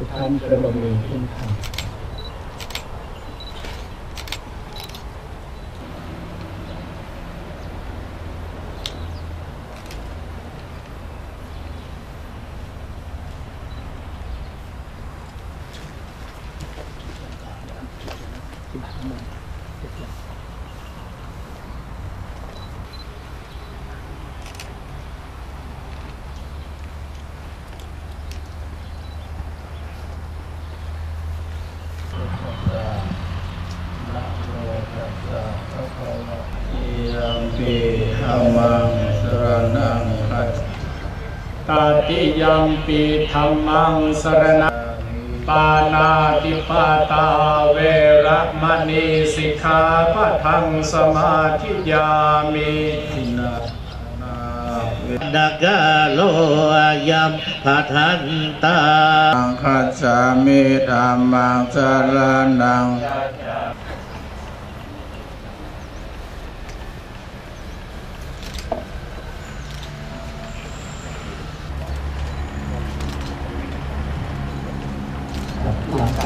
ทุกท่านประนมมือขึ้นครับยัมปี ธรรมังสรณังคัจตาติยัมปีธรรมังสรณังปานาติปาตาเวระมณีสิกขาปะทังสมาธิยามิทินานาดักาโลยัมพัทันตาังคัจฉามิธรรมังสรณัง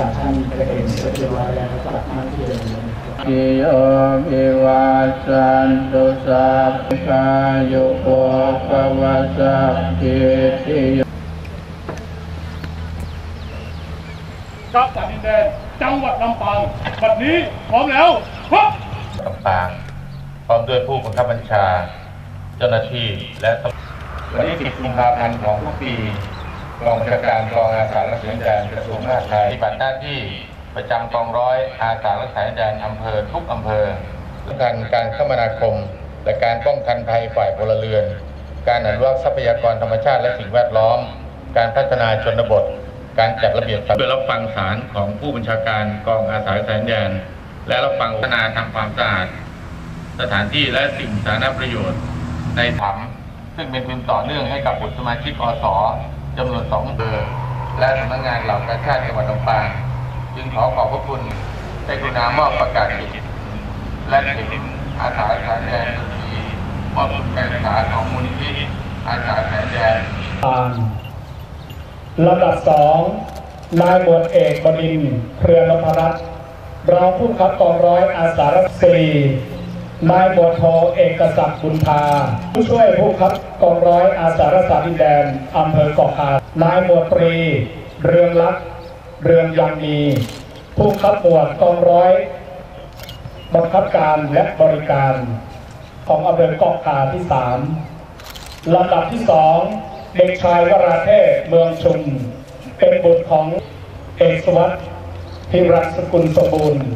หลั งจากท่านไปเห็นเสร็จเรียบร้อยแล้วกลับมาที่เดิมเลยนะครับกิโยมิวาสันตุสัพพายุโกภวสัพพิติโยครับจากดินแดนจังหวัดลำปางบัดนี้พร้อมแล้วพร้อมลำปาง พร้อมด้วยผู้บังคับบัญชา เจ้าหน้าที่และตำรวจวันที่10กุมภาพันธ์ของทุกปี กองบัญชาการกองอาสารักษาดินแดนกระทรวงมหาดไทยปฏิบัติหน้าที่ประจำกองร้อยอาสารักษาดินแดนอำเภอทุกอำเภอป้องกันการคมนาคม และการป้องกันภัยฝ่ายพลเรือน การอนุรักษ์ทรัพยากรธรรมชาติและสิ่งแวดล้อม การพัฒนาชนบท การจัดระเบียบเพื่อรับฟังสารของผู้บัญชาการกองอาสารักษาดินแดนและรับฟังพัฒนาทำความสะอาดสถานที่และสิ่งสาธารณประโยชน์ในถ้ำซึ่งเป็นทุนต่อเนื่องให้กับบุตรสมาชิกอส จำนวนสองเบอร์และสำนักงานเหล่ากาชาติจังหวัดลำปางจึงขอขอบพระคุณได้กรุณามอบประกาศและเข็มอาสาสารแดนทุกปีมอบทุนการศึกษาของมูลนิธิอาสาสารแดนอ่านลำดับสองนายหมวดเอกบดินเครือนพรัตน์รองผู้บับกองร้อยอาสารักษี นายหมวดโทเอกศักดิ์บุญพาผู้ช่วยผู้บังคับกองร้อยอาสารักษาดินแดนอำเภอเกาะคานายหมวตรี เรืองลักษ์เรืองยังมี ผู้บังคับหมวดกองร้อยบังคับการและบริการของอำเภอเกาะคาที่สามลำดับที่สองเด็กชายวราเทพเมืองชุม เป็นบุตรของเอกสวัสดิ์พิรักษ์สกุลสมบูรณ์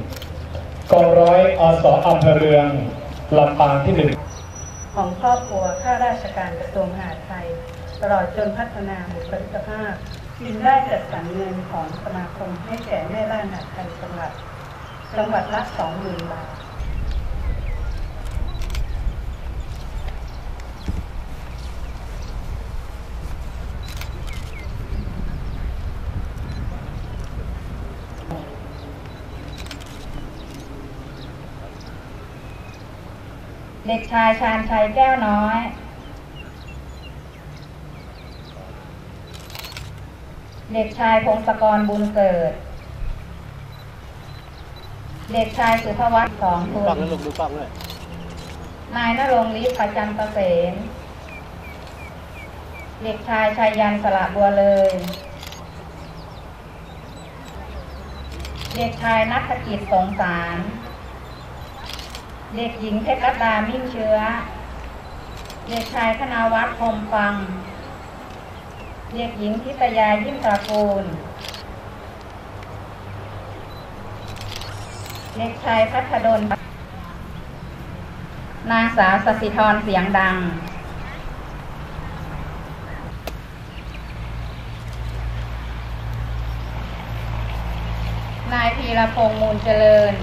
กองร้อยอสอำเภอเรือง ลำปางที่หนึ่งของครอบครัวข้าราชการกระทรวงมหาดไทย ตลอดจนพัฒนาบุคลิกภาพจึงได้จัดสรรเงินของสมาคมให้แก่แม่บ้านมหาดไทยจังหวัดจังหวัดละสองหมื่นบาท เด็กชายชาญชัยแก้วน้อย เด็กชายพงศกรบุญเกิด เด็กชายสุภวัฒน์สองทุนนายนรงค์ลิฟต์ประจันตเสนเด็กชายชายยันสระบัวเลย เด็กชายนัฐกิจสงสาร เด็กหญิงเพชรรัตดามิ่งเชื้อ เด็กชายธนาวัฒน์พรมฟัง เด็กหญิงทิตยายิ้มตระกูล เด็กชายพัฒดล นางสาวสสิธรเสียงดัง นายพีรพงษ์มูลเจริญ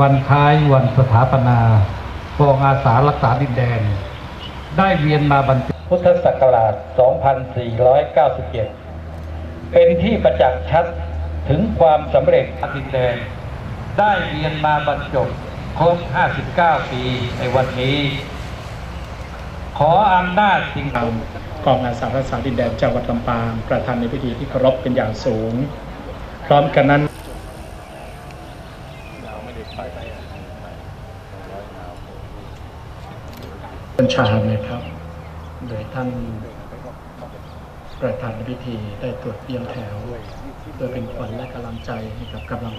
วันคล้ายวันสถาปนากองอาสารักษาดินแดน ได้เวียนมาบรรจุพุทธศักราช 2497 เป็นที่ประจักษ์ชัดถึงความสำเร็จดินแดน ได้เวียนมาบรรจบครบ 59 ปีในวันนี้ ขออำนาจสิ่งตามกองอาสารักษาดินแดนจังหวัดลำปาง ประธานในพิธีที่เคารพเป็นอย่างสูง พร้อมกันนั้น ญชานะครับ โดยท่านประธานพิธีได้ตรวจเยี่ยมแถวเพื่อเป็นขวัญและกำลังใจให้กับกำลัง